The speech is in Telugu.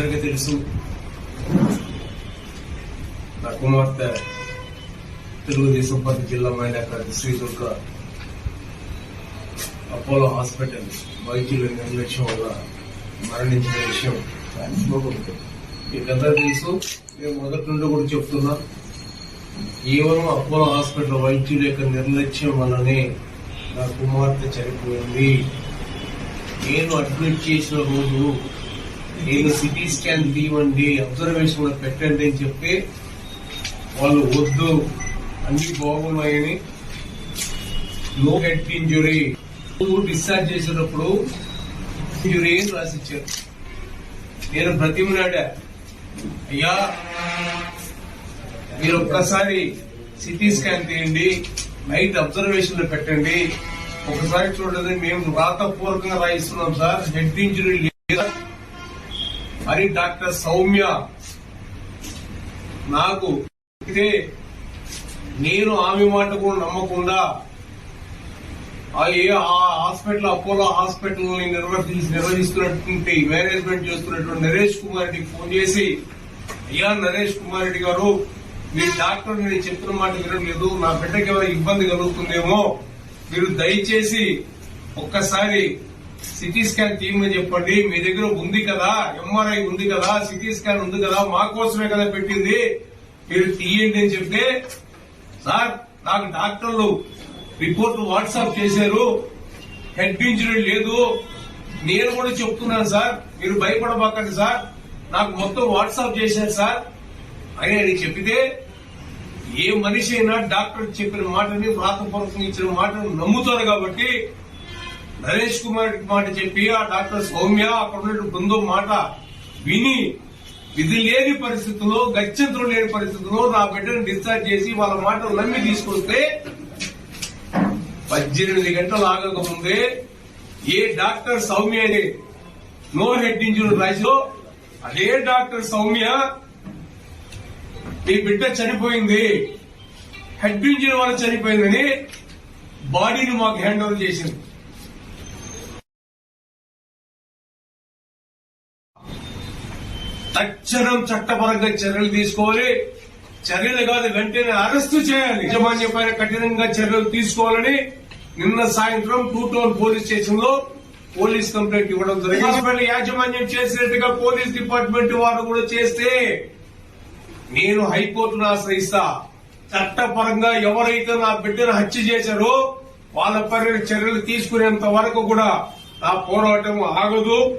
అందరికీ తెలుసు. నా కుమార్తె తెలుగుదేశం పార్టీ జిల్లా మహిళా కార్యదర్శి శ్రీ దుర్గ అపోలో హాస్పిటల్ వైద్యుల నిర్లక్ష్యం వల్ల మరణించిన విషయం మీకందరూ తెలుసు. నేను మొదటి నుండి కూడా చెప్తున్నా కేవలం అపోలో హాస్పిటల్ వైద్యుల యొక్క నిర్లక్ష్యం వల్లనే నా కుమార్తె చనిపోయింది. నేను అడ్మిట్ చేసిన రోజు నేను సిటీ స్కాన్ తీయండి అబ్జర్వేషన్ కూడా పెట్టండి అని చెప్పి వాళ్ళు వద్దు. అన్ని బాగున్నాయని. లో హెడ్ ఇంజురీ డిశ్చార్జ్ చేసేటప్పుడు ఇంజురీ అని రాసిచ్చారు? నేను బ్రతిమలాడా? అయ్యా మీరు ఒక్కసారి సిటీ స్కాన్ తీయండి నైట్ అబ్జర్వేషన్లో పెట్టండి. ఒకసారి చూడండి మేము రాతపూర్వకంగా రాయిస్తున్నాం సార్. హెడ్ ఇంజురీ లేదా మరి డాక్టర్ సౌమ్య నాకు అయితే నేను ఆమె మాట కూడా నమ్మకుండా ఆ ఏ ఆ హాస్పిటల్ అపోలో హాస్పిటల్ నిర్వహించి నిర్వహిస్తున్నటువంటి మేనేజ్మెంట్ చేస్తున్నటువంటి నరేష్ కుమార్ రెడ్డికి ఫోన్ చేసి అయ్యా నరేష్ కుమార్ రెడ్డి గారు మీ డాక్టర్ నేను చెప్పిన మాట వినలేదు నా బిడ్డకి ఏమైనా ఇబ్బంది కలుగుతుందేమో. మీరు దయచేసి ఒక్కసారి సిటీ స్కాన్ తీయమని చెప్పండి. మీ దగ్గర ఉంది కదా ఎంఆర్ఐ ఉంది కదా సిటీ స్కాన్ ఉంది కదా మా కోసమే కదా పెట్టింది. మీరు తీయండి అని చెప్తే సార్ నాకు డాక్టర్లు రిపోర్ట్ వాట్సాప్ చేశారు. హెడ్ ఇంజరీ లేదు. నేను కూడా చెప్తున్నాను సార్. మీరు భయపడబాకండి సార్. నాకు మొత్తం వాట్సాప్ చేశారు సార్. అని ఆయన చెప్పితే ఏ మనిషి అయినా డాక్టర్ చెప్పిన మాటని వ్రాతపూర్వకంగా ఇచ్చిన మాటను నమ్ముతారు కాబట్టి నరేష్ కుమార్ మాట చెప్పి ఆ డాక్టర్ సౌమ్య అక్కడ ఉన్న బృందం మాట విని విధి లేని పరిస్థితుల్లో గత్యంతరం లేని పరిస్థితుల్లో నా బిడ్డను డిశ్చార్జ్ చేసి వాళ్ళ మాటలు నమ్మి తీసుకొస్తే పద్దెనిమిది గంటలు ఆగకముందే ఏ డాక్టర్ సౌమ్య అనే నో హెడ్ ఇంజురీ రాసిలో అదే డాక్టర్ సౌమ్య మీ బిడ్డ చనిపోయింది హెడ్ ఇంజరీ వల్ల చనిపోయిందని బాడీని మాకు హ్యాండ్ ఓవర్ చేసింది. తక్షణం చట్టపరంగా చర్యలు తీసుకోవాలి. చర్యలు కాదు వెంటనే అరెస్టు చేయాలి. యజమాన్యం పైన కఠినంగా చర్యలు తీసుకోవాలని నిన్న సాయంత్రం టూ టౌన్ పోలీస్ స్టేషన్లో పోలీస్ కంప్లైంట్ ఇవ్వడం జరిగింది. యాజమాన్యం చేసినట్టుగా పోలీస్ డిపార్ట్మెంట్ వారు కూడా చేస్తే నేను హైకోర్టును ఆశ్రయిస్తా. చట్టపరంగా ఎవరైతే నా బిడ్డను హత్య చేశారో వాళ్ళ పైన చర్యలు తీసుకునేంత వరకు కూడా నా పోరాటం ఆగదు.